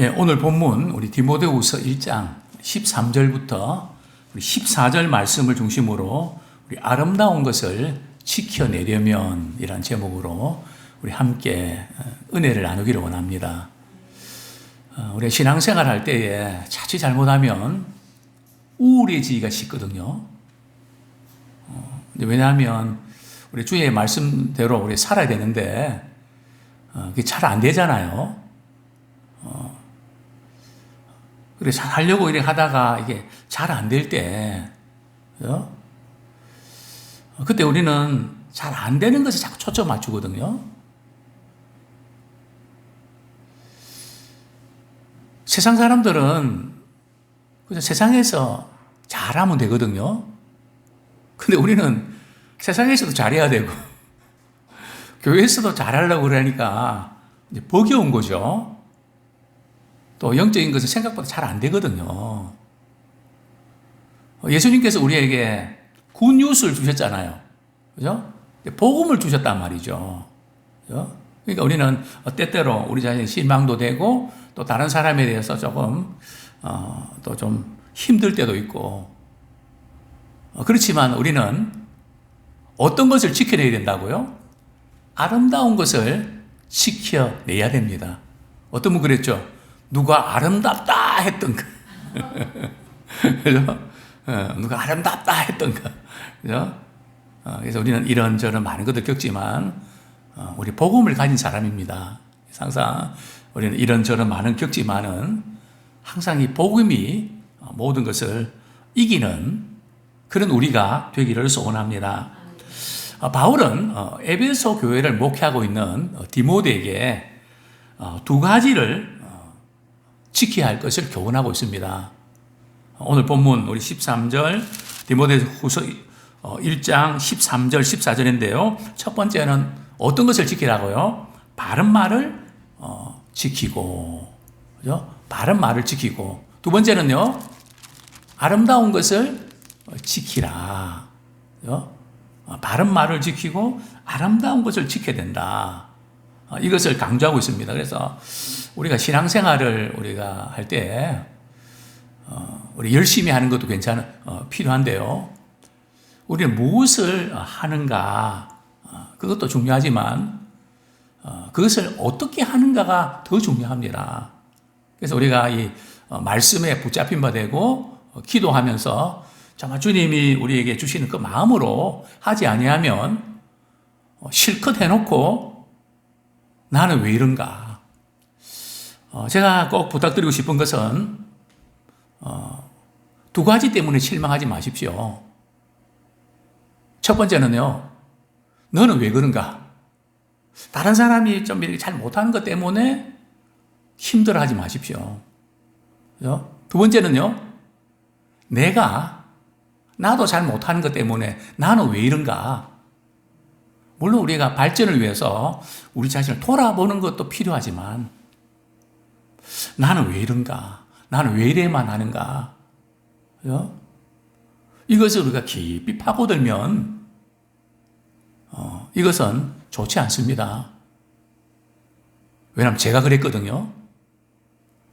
예, 오늘 본문 우리 디모데후서 1장 13절부터 우리 14절 말씀을 중심으로 우리 아름다운 것을 지켜내려면 이란 제목으로 우리 함께 어, 은혜를 나누기를 원합니다. 어, 우리 신앙생활 할 때에 자칫 잘못하면 우울해지기가 쉽거든요. 어, 왜냐하면 우리 주의 말씀대로 우리 살아야 되는데 그게 잘 안 되잖아요. 그래 잘 하려고 이렇게 하다가 이게 잘 안 될 때, 어? 그때 우리는 잘 안 되는 것에 자꾸 초점 맞추거든요. 세상 사람들은 그냥 세상에서 잘하면 되거든요. 근데 우리는 세상에서도 잘해야 되고, 교회에서도 잘하려고 그러니까 이제 버겨운 거죠. 또 영적인 것은 생각보다 잘 안 되거든요. 예수님께서 우리에게 굿뉴스를 주셨잖아요. 그죠? 복음을 주셨단 말이죠. 그죠? 그러니까 우리는 때때로 우리 자신 실망도 되고 또 다른 사람에 대해서 조금 어, 또 좀 힘들 때도 있고 어, 그렇지만 우리는 어떤 것을 지켜내야 된다고요? 아름다운 것을 지켜내야 됩니다. 어떤 분 그랬죠? 누가 아름답다 했던가. 그죠? 어, 누가 아름답다 했던가. 그죠? 어, 그래서 우리는 이런저런 많은 것들 겪지만, 어, 우리 복음을 가진 사람입니다. 항상 우리는 이런저런 많은 겪지만은 항상 이 복음이 모든 것을 이기는 그런 우리가 되기를 소원합니다. 바울은 에베소 교회를 목회하고 있는 디모데에게 두 가지를 지켜야 할 것을 교훈하고 있습니다. 오늘 본문 우리 13절 디모데 후서 1장 13절 14절인데요. 첫 번째는 어떤 것을 지키라고요? 바른 말을 어, 지키고 그죠? 바른 말을 지키고 두 번째는요. 아름다운 것을 지키라. 그죠? 어, 바른 말을 지키고 아름다운 것을 지켜야 된다. 어, 이것을 강조하고 있습니다. 그래서 우리가 신앙생활을 우리가 할 때, 어, 우리 열심히 하는 것도 괜찮은, 어, 필요한데요. 우리는 무엇을 하는가, 어, 그것도 중요하지만, 어, 그것을 어떻게 하는가가 더 중요합니다. 그래서 우리가 이 어, 말씀에 붙잡힌 바 되고, 어, 기도하면서, 정말 주님이 우리에게 주시는 그 마음으로 하지 아니하면, 어, 실컷 해놓고, 나는 왜 이런가? 어, 제가 꼭 부탁드리고 싶은 것은 어, 두 가지 때문에 실망하지 마십시오. 첫 번째는요, 너는 왜 그런가? 다른 사람이 좀 이렇게 잘 못하는 것 때문에 힘들어 하지 마십시오. 그죠? 두 번째는요, 내가 나도 잘 못하는 것 때문에 나는 왜 이런가? 물론 우리가 발전을 위해서 우리 자신을 돌아보는 것도 필요하지만 나는 왜 이런가? 나는 왜 이래만 하는가? 그죠? 이것을 우리가 깊이 파고들면, 어, 이것은 좋지 않습니다. 왜냐하면 제가 그랬거든요.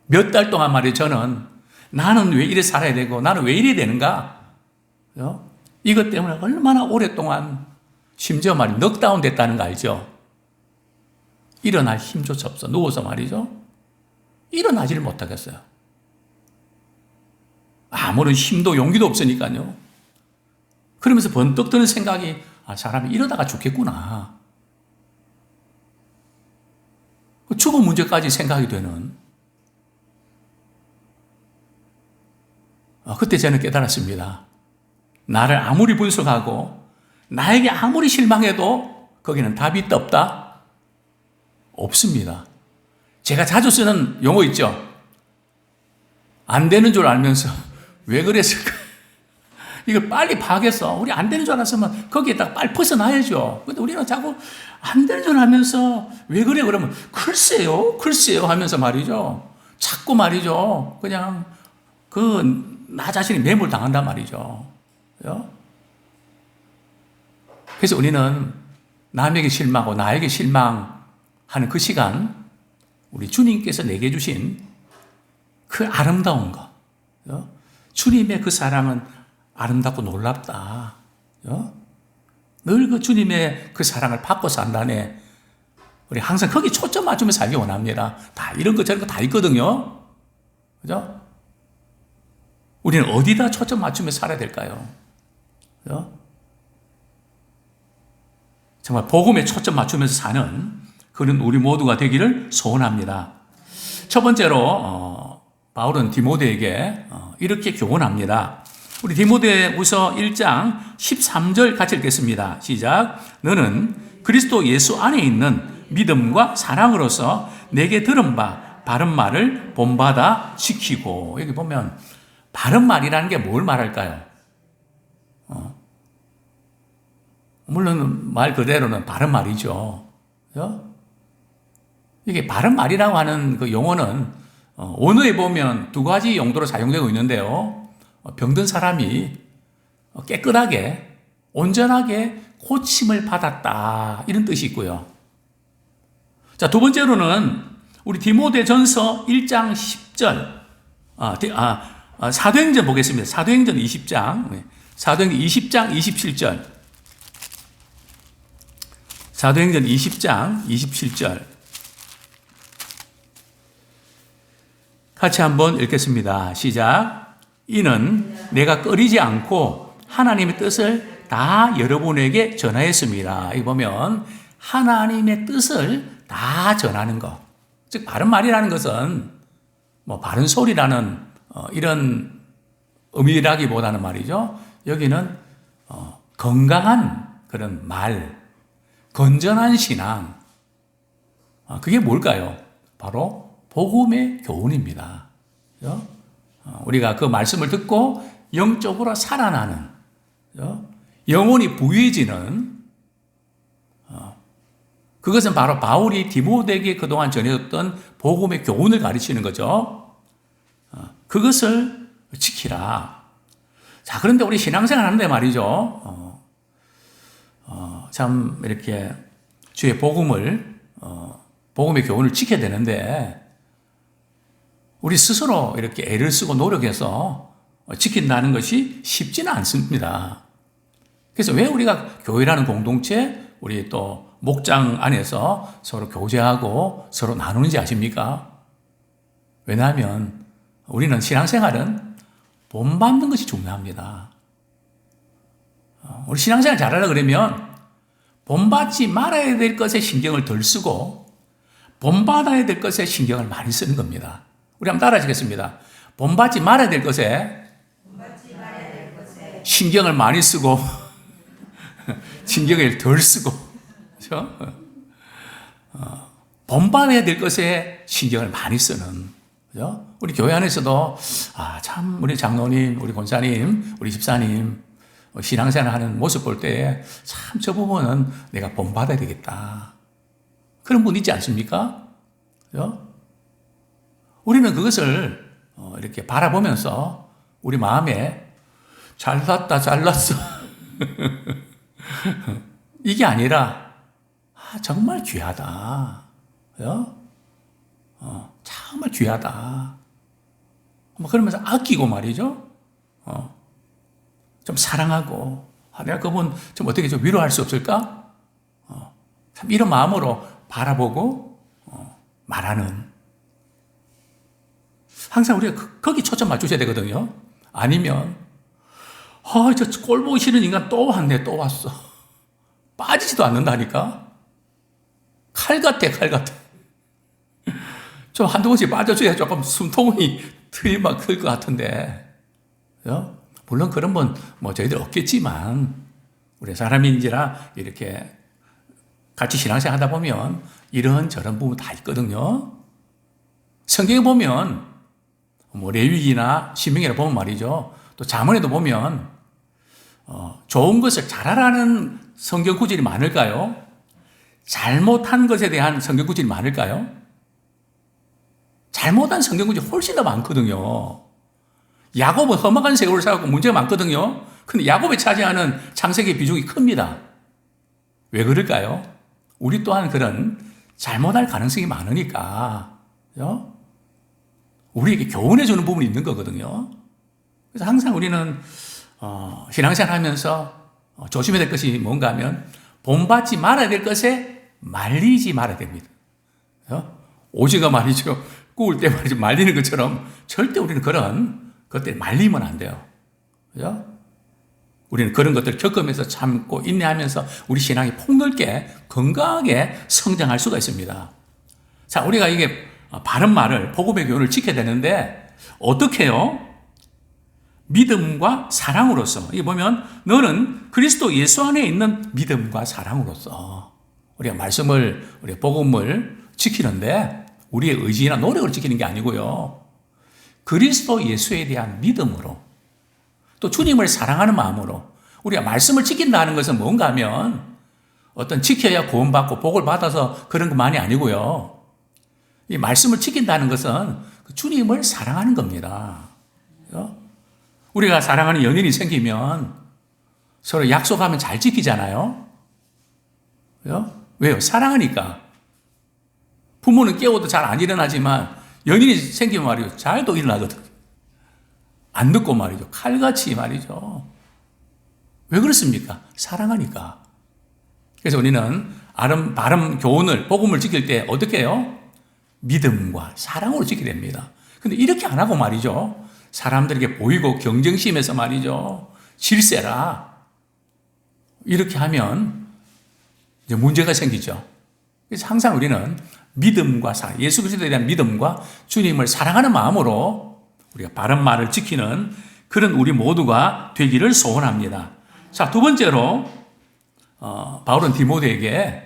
몇 달 동안 말이에요, 저는. 나는 왜 이래 살아야 되고, 나는 왜 이래 되는가? 그죠? 이것 때문에 얼마나 오랫동안, 심지어 말이 넉다운 됐다는 거 알죠? 일어날 힘조차 없어. 누워서 말이죠. 일어나지를 못하겠어요. 아무런 힘도 용기도 없으니까요. 그러면서 번뜩 드는 생각이 아, 사람이 이러다가 죽겠구나. 그 죽음 문제까지 생각이 되는. 아, 그때 저는 깨달았습니다. 나를 아무리 분석하고 나에게 아무리 실망해도 거기는 답이 없다? 없습니다. 제가 자주 쓰는 용어 있죠? 안 되는 줄 알면서 왜 그랬을까? 이걸 빨리 파겠어. 우리 안 되는 줄 알았으면 거기에다 빨리 벗어나야죠. 근데 우리는 자꾸 안 되는 줄 알면서 왜 그래? 그러면 글쎄요, 글쎄요 하면서 말이죠. 자꾸 말이죠. 그냥 그 나 자신이 매몰 당한단 말이죠. 그 래서 우리는 남에게 실망하고 나에게 실망하는 그 시간 우리 주님께서 내게 주신 그 아름다운 거. 어? 주님의 그 사랑은 아름답고 놀랍다. 어? 늘그 주님의 그 사랑을 받고 산다네. 우리 항상 거기 초점 맞추며 살기 원합니다. 다 이런 거 저런 거 다 있거든요. 그죠? 우리는 어디다 초점 맞추며 살아야 될까요? 그죠? 정말 복음에 초점 맞추면서 사는 그런 우리 모두가 되기를 소원합니다. 첫 번째로 어, 바울은 디모데에게 어, 이렇게 교훈합니다. 우리 디모데후서 1장 13절 같이 읽겠습니다. 시작. 너는 그리스도 예수 안에 있는 믿음과 사랑으로서 내게 들은 바 바른 말을 본받아 지키고 여기 보면 바른 말이라는 게 뭘 말할까요? 어? 물론 말 그대로는 바른 말이죠. 그죠? 이게 바른 말이라고 하는 그 용어는 어, 원어에 보면 두 가지 용도로 사용되고 있는데요. 어, 병든 사람이 어, 깨끗하게 온전하게 고침을 받았다 이런 뜻이 있고요. 자, 두 번째로는 우리 디모데 전서 1장 10절, 아, 아, 아, 사도행전 보겠습니다. 사도행전 20장, 네. 사도행전 20장 27절. 사도행전 20장 27절. 같이 한번 읽겠습니다. 시작. 이는 내가 꺼리지 않고 하나님의 뜻을 다 여러분에게 전하였습니다. 이 보면 하나님의 뜻을 다 전하는 것. 즉 바른 말이라는 것은 뭐 바른 소리라는 어, 이런 의미라기보다는 말이죠. 여기는 어, 건강한 그런 말, 건전한 신앙. 어, 그게 뭘까요? 바로 복음의 교훈입니다. 어, 우리가 그 말씀을 듣고 영적으로 살아나는? 영혼이 부유해지는 어, 그것은 바로 바울이 디모데에게 그동안 전해줬던 복음의 교훈을 가르치는 거죠. 어, 그것을 지키라. 자, 그런데 우리 신앙생활 하는데 말이죠. 어, 어, 참, 이렇게 주의 복음을, 어, 복음의 교훈을 지켜야 되는데, 우리 스스로 이렇게 애를 쓰고 노력해서 지킨다는 것이 쉽지는 않습니다. 그래서 왜 우리가 교회라는 공동체, 우리 또 목장 안에서 서로 교제하고 서로 나누는지 아십니까? 왜냐하면 우리는 신앙생활은 본받는 것이 중요합니다. 어, 우리 신앙생활 잘하려 그러면 본받지 말아야 될 것에 신경을 덜 쓰고 본받아야 될 것에 신경을 많이 쓰는 겁니다. 우리 한번 따라하시겠습니다. 본받지 말아야 될 것에 신경을 많이 쓰고 신경을 덜 쓰고 그렇죠? 어, 본받아야 될 것에 신경을 많이 쓰는 그죠? 우리 교회 안에서도 아, 참 우리 장로님, 우리 권사님, 우리 집사님 어, 신앙생활 하는 모습 볼 때 참 저 부분은 내가 본받아야 되겠다. 그런 분 있지 않습니까? 그죠? 우리는 그것을 어, 이렇게 바라보면서 우리 마음에 잘났다, 잘났어. 이게 아니라 아, 정말 귀하다. 그죠? 어, 정말 귀하다. 뭐 그러면서 아끼고 말이죠. 어, 좀 사랑하고 아, 내가 그분 좀 어떻게 좀 위로할 수 없을까? 어, 참 이런 마음으로 바라보고 어, 말하는. 항상 우리가 그, 거기 초점 맞추셔야 되거든요. 아니면 아, 저 꼴 보기 싫은 인간 또 왔네, 또 왔어. 빠지지도 않는다니까? 칼 같아, 칼 같아. 좀 한두 번씩 빠져줘야 조금 숨통이 트이만 클 것 같은데. 그죠? 물론 그런 분, 뭐 저희들 없겠지만, 우리 사람인지라 이렇게 같이 신앙생활 하다 보면 이런 저런 부분 다 있거든요. 성경에 보면, 뭐 레위기나 신명기나 보면 말이죠. 또 자문에도 보면, 어, 좋은 것을 잘하라는 성경 구절이 많을까요? 잘못한 것에 대한 성경 구절이 많을까요? 잘못한 성경 구절이 훨씬 더 많거든요. 야곱은 험악한 세월을 살았고 문제가 많거든요. 근데 야곱이 차지하는 창세기의 비중이 큽니다. 왜 그럴까요? 우리 또한 그런 잘못할 가능성이 많으니까. 그죠? 우리에게 교훈해 주는 부분이 있는 거거든요. 그래서 항상 우리는 어, 신앙생활 하면서 어, 조심해야 될 것이 뭔가 하면 본받지 말아야 될 것에 말리지 말아야 됩니다. 어? 오징어 말이죠. 구울 때 말이죠. 말리는 것처럼 절대 우리는 그런 것들 말리면 안 돼요. 그죠? 우리는 그런 것들을 겪으면서 참고 인내하면서 우리 신앙이 폭넓게 건강하게 성장할 수가 있습니다. 자, 우리가 이게 바른 말을 복음의 교훈을 지켜야 되는데 어떻게 해요? 믿음과 사랑으로서. 이 보면 너는 그리스도 예수 안에 있는 믿음과 사랑으로서 우리가 말씀을 우리 복음을 지키는데 우리의 의지나 노력을 지키는 게 아니고요. 그리스도 예수에 대한 믿음으로 또 주님을 사랑하는 마음으로 우리가 말씀을 지킨다는 것은 뭔가 하면 어떤 지켜야 구원받고 복을 받아서 그런 것만이 아니고요. 이 말씀을 지킨다는 것은 그 주님을 사랑하는 겁니다. 우리가 사랑하는 연인이 생기면 서로 약속하면 잘 지키잖아요. 왜요? 사랑하니까. 부모는 깨워도 잘 안 일어나지만 연인이 생기면 말이죠. 잘도 일어나거든. 안 듣고 말이죠. 칼같이 말이죠. 왜 그렇습니까? 사랑하니까. 그래서 우리는 아름, 바름 교훈을, 복음을 지킬 때 어떻게 해요? 믿음과 사랑으로 지켜야 됩니다. 근데 이렇게 안 하고 말이죠. 사람들에게 보이고 경쟁심에서 말이죠. 질세라. 이렇게 하면 이제 문제가 생기죠. 그래서 항상 우리는 믿음과 사랑, 예수 그리스도에 대한 믿음과 주님을 사랑하는 마음으로 우리가 바른 말을 지키는 그런 우리 모두가 되기를 소원합니다. 자, 두 번째로 어, 바울은 디모데에게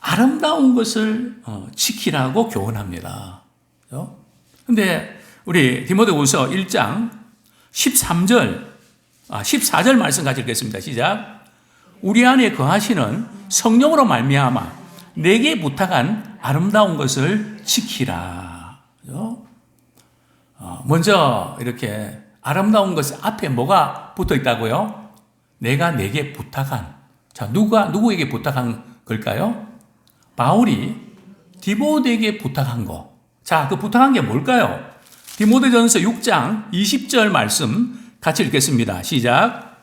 아름다운 것을 어, 지키라고 교훈합니다. 그런데 우리 디모데후서 1장 13절, 아, 14절 말씀 같이 읽겠습니다. 시작. 우리 안에 거하시는 성령으로 말미암아 내게 부탁한 아름다운 것을 지키라. 어, 먼저 이렇게 아름다운 것 앞에 뭐가 붙어 있다고요? 내가 내게 부탁한. 자, 누가 누구에게 부탁한 걸까요? 바울이 디모데에게 부탁한 거. 자, 그 부탁한 게 뭘까요? 디모데전서 6장 20절 말씀 같이 읽겠습니다. 시작.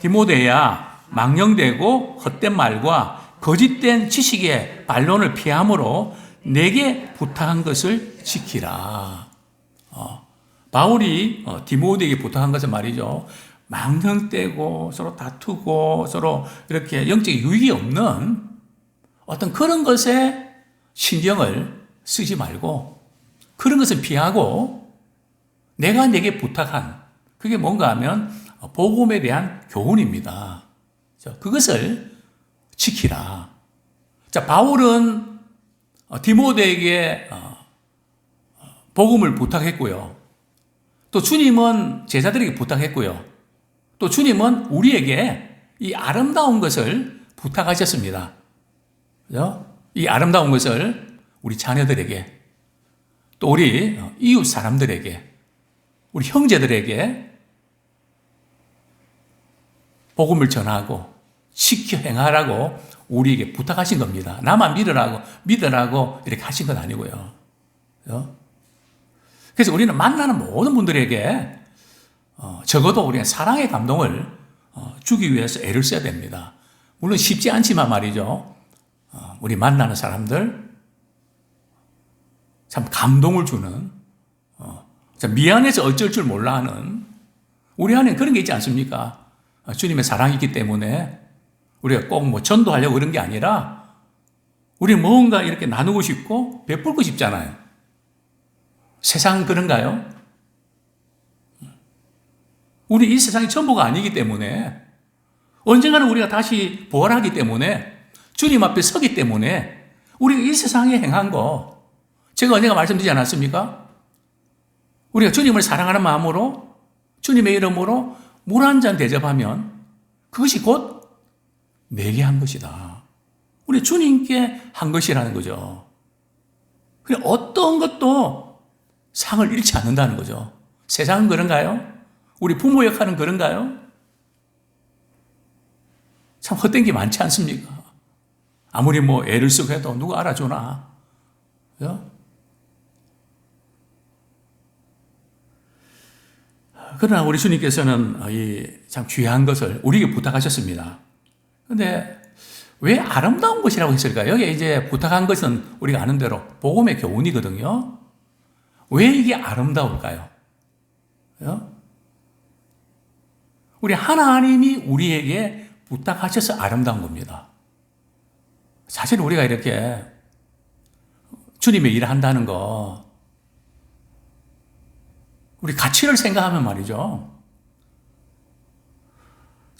디모데야 망령되고 헛된 말과 거짓된 지식의 반론을 피함으로 내게 부탁한 것을 지키라. 어, 바울이 어, 디모데에게 부탁한 것은 말이죠. 망령되고 서로 다투고 서로 이렇게 영적 유익이 없는 어떤 그런 것에 신경을 쓰지 말고 그런 것은 피하고 내가 내게 부탁한 그게 뭔가 하면 복음에 대한 교훈입니다. 그것을 지키라. 자, 바울은 디모데에게 어, 복음을 부탁했고요. 또 주님은 제자들에게 부탁했고요. 또 주님은 우리에게 이 아름다운 것을 부탁하셨습니다. 이 아름다운 것을 우리 자녀들에게 또 우리 이웃 사람들에게, 우리 형제들에게 복음을 전하고 지켜 행하라고 우리에게 부탁하신 겁니다. 나만 믿으라고, 믿으라고 이렇게 하신 건 아니고요. 그래서 우리는 만나는 모든 분들에게 어, 적어도 우리가 사랑의 감동을 어, 주기 위해서 애를 써야 됩니다. 물론 쉽지 않지만 말이죠. 어, 우리 만나는 사람들, 참 감동을 주는, 어, 미안해서 어쩔 줄 몰라 하는, 우리 안에 그런 게 있지 않습니까? 어, 주님의 사랑이 있기 때문에 우리가 꼭 뭐 전도하려고 그런 게 아니라 우리 뭔가 이렇게 나누고 싶고 베풀고 싶잖아요. 세상은 그런가요? 우리 이 세상이 전부가 아니기 때문에 언젠가는 우리가 다시 부활하기 때문에 주님 앞에 서기 때문에 우리가 이 세상에 행한 거 제가 언젠가 말씀드리지 않았습니까? 우리가 주님을 사랑하는 마음으로 주님의 이름으로 물 한 잔 대접하면 그것이 곧 내게 한 것이다. 우리 주님께 한 것이라는 거죠. 그래 어떤 것도 상을 잃지 않는다는 거죠. 세상은 그런가요? 우리 부모 역할은 그런가요? 참 헛된 게 많지 않습니까? 아무리 뭐 애를 쓰고 해도 누가 알아주나? 그죠? 그러나 우리 주님께서는 이 참 귀한 것을 우리에게 부탁하셨습니다. 근데 왜 아름다운 것이라고 했을까요? 여기 이제 부탁한 것은 우리가 아는 대로 복음의 교훈이거든요. 왜 이게 아름다울까요? 요? 우리 하나님이 우리에게 부탁하셔서 아름다운 겁니다. 사실 우리가 이렇게 주님의 일을 한다는 거, 우리 가치를 생각하면 말이죠.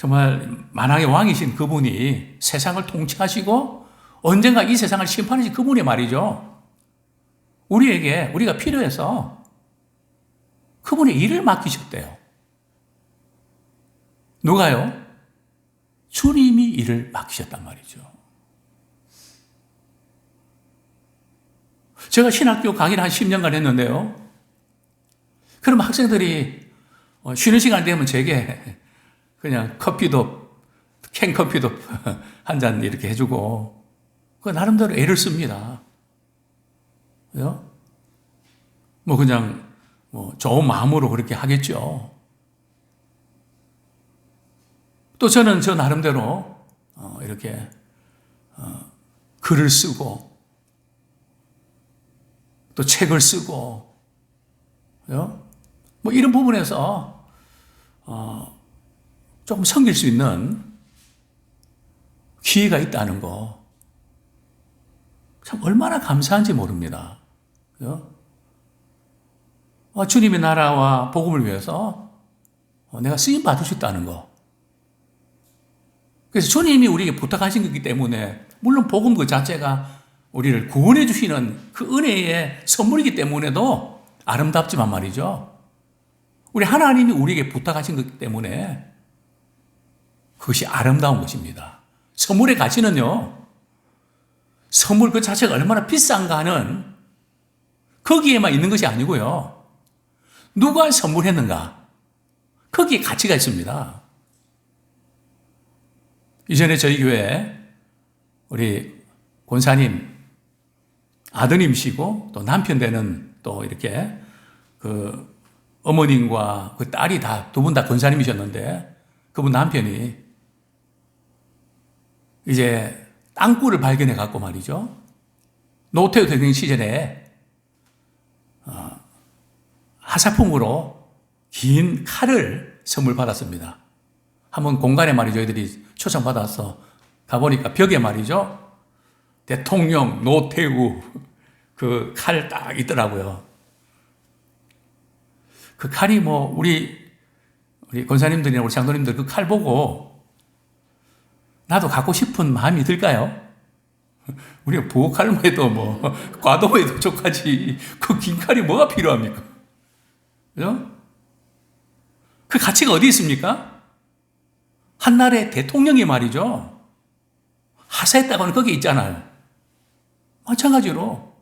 정말 만왕의 왕이신 그분이 세상을 통치하시고 언젠가 이 세상을 심판하신 그분이 말이죠. 우리에게 우리가 필요해서 그분의 일을 맡기셨대요. 누가요? 주님이 일을 맡기셨단 말이죠. 제가 신학교 강의를 한 10년간 했는데요. 그럼 학생들이 어, 쉬는 시간 되면 제게 그냥 커피도, 캔 커피도 한 잔 이렇게 해주고, 그 나름대로 애를 씁니다. 그죠? 뭐 그냥 뭐 좋은 마음으로 그렇게 하겠죠. 또 저는 저 나름대로 어, 이렇게 어, 글을 쓰고 또 책을 쓰고 그죠? 뭐 이런 부분에서 어, 조금 섬길 수 있는 기회가 있다는 거. 참 얼마나 감사한지 모릅니다. 그죠? 어, 주님의 나라와 복음을 위해서 어, 내가 쓰임 받을 수 있다는 거. 그래서 주님이 우리에게 부탁하신 거기 때문에 물론 복음 그 자체가 우리를 구원해 주시는 그 은혜의 선물이기 때문에도 아름답지만 말이죠. 우리 하나님이 우리에게 부탁하신 것 때문에 그것이 아름다운 것입니다. 선물의 가치는요, 선물 그 자체가 얼마나 비싼가는 거기에만 있는 것이 아니고요. 누가 선물했는가? 거기에 가치가 있습니다. 이전에 저희 교회 우리 권사님 아드님이시고 또 남편 되는 또 이렇게 그 어머님과 그 딸이 다 두 분 다 권사님이셨는데 그분 남편이 이제 땅굴을 발견해 갖고 말이죠. 노태우 대통령 시절에 어, 하사품으로 긴 칼을 선물 받았습니다. 한번 공간에 말이죠. 애들이 초청받아서 가보니까 벽에 말이죠. 대통령 노태우 그 칼 딱 있더라고요. 그 칼이 뭐 우리 우리 권사님들이나 우리 장로님들 그 칼 보고 나도 갖고 싶은 마음이 들까요? 우리가 부엌칼만 해도 뭐 과도해도 족하지 그 긴 칼이 뭐가 필요합니까? 그죠? 그 가치가 어디 있습니까? 한나라의 대통령이 말이죠. 하사했다고는 거기 있잖아요. 마찬가지로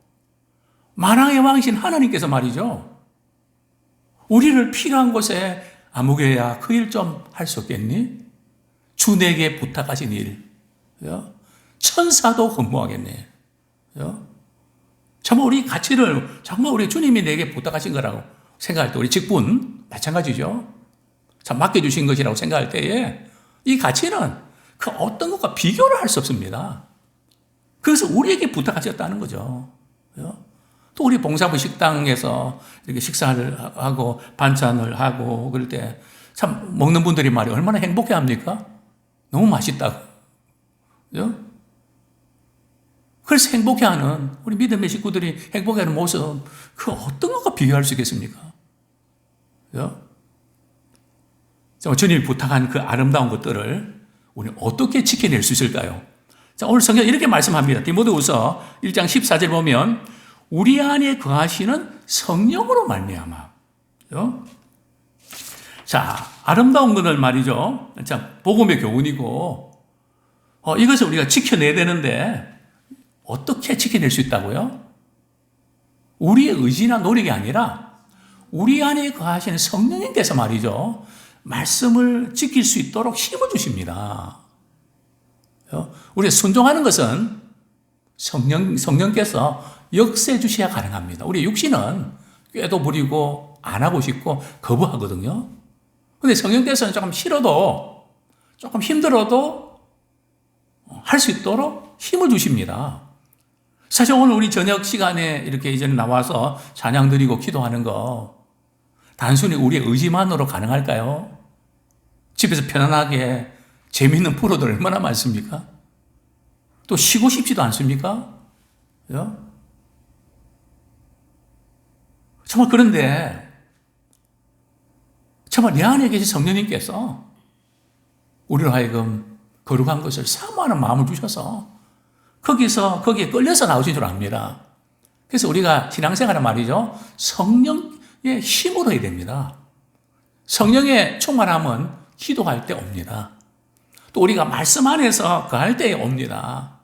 만왕의 왕이신 하나님께서 말이죠. 우리를 필요한 곳에 아무개야 그 일 좀 할 수 없겠니? 주 내게 부탁하신 일. 천사도 근무하겠네. 정말 우리 가치를 정말 우리 주님이 내게 부탁하신 거라고 생각할 때 우리 직분 마찬가지죠. 참 맡겨주신 것이라고 생각할 때에 이 가치는 그 어떤 것과 비교를 할 수 없습니다. 그래서 우리에게 부탁하셨다는 거죠. 또 우리 봉사부 식당에서 이렇게 식사를 하고 반찬을 하고 그럴 때 참 먹는 분들이 말이 얼마나 행복해 합니까? 너무 맛있다고. 그죠? 그래서 행복해하는 우리 믿음의 식구들이 행복해하는 모습 그 어떤 것과 비교할 수 있겠습니까? 그죠? 주님이 부탁한 그 아름다운 것들을 우리 어떻게 지켜낼 수 있을까요? 자, 오늘 성경 이렇게 말씀합니다. 디모데후서 1장 14절 보면 우리 안에 거하시는 성령으로 말미암아. 자, 아름다운 것을 말이죠. 자, 복음의 교훈이고 어, 이것을 우리가 지켜내야 되는데 어떻게 지켜낼 수 있다고요? 우리의 의지나 노력이 아니라 우리 안에 거하시는 성령님께서 말이죠. 말씀을 지킬 수 있도록 힘을 주십니다. 우리 순종하는 것은 성령, 성령께서 역세 주셔야 가능합니다. 우리 육신은 꾀도 부리고 안 하고 싶고 거부하거든요. 근데 성령께서는 조금 싫어도, 조금 힘들어도 할 수 있도록 힘을 주십니다. 사실 오늘 우리 저녁 시간에 이렇게 이전에 나와서 찬양 드리고 기도하는 거, 단순히 우리의 의지만으로 가능할까요? 집에서 편안하게 재미있는 프로들 얼마나 많습니까? 또 쉬고 싶지도 않습니까? 정말 그런데 정말 내 안에 계신 성령님께서 우리로 하여금 거룩한 것을 사모하는 마음을 주셔서 거기서 거기에 끌려서 나오신 줄 압니다. 그래서 우리가 신앙생활은 말이죠. 성령의 힘으로 해야 됩니다. 성령의 충만함은 기도할 때 옵니다. 또 우리가 말씀 안에서 거할 때에 옵니다.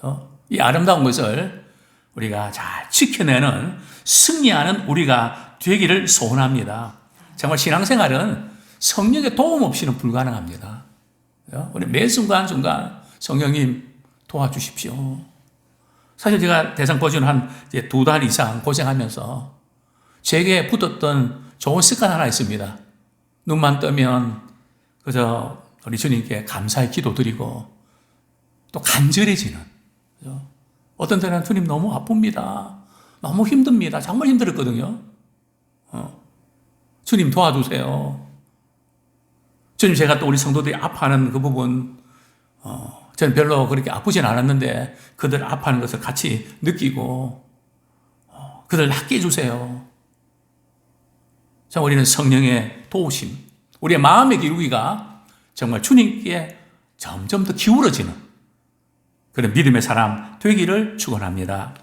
어? 이 아름다운 것을 우리가 잘 지켜내는 승리하는 우리가 되기를 소원합니다. 정말 신앙생활은 성령의 도움 없이는 불가능합니다. 어? 우리 매 순간 순간 성령님 도와주십시오. 사실 제가 대상 고전 한두 달 이상 고생하면서 제게 붙었던 좋은 습관 하나 있습니다. 눈만 뜨면 그저 우리 주님께 감사의 기도 드리고 또 간절해지는? 어떤 때는 주님 너무 아픕니다. 너무 힘듭니다. 정말 힘들었거든요. 어. 주님 도와주세요. 주님 제가 또 우리 성도들이 아파하는 그 부분 어, 저는 별로 그렇게 아프진 않았는데 그들 아파하는 것을 같이 느끼고 어, 그들 낫게 해주세요. 자, 우리는 성령의 도우심, 우리의 마음의 기울기가 정말 주님께 점점 더 기울어지는 그런 믿음의 사람 되기를 축원합니다.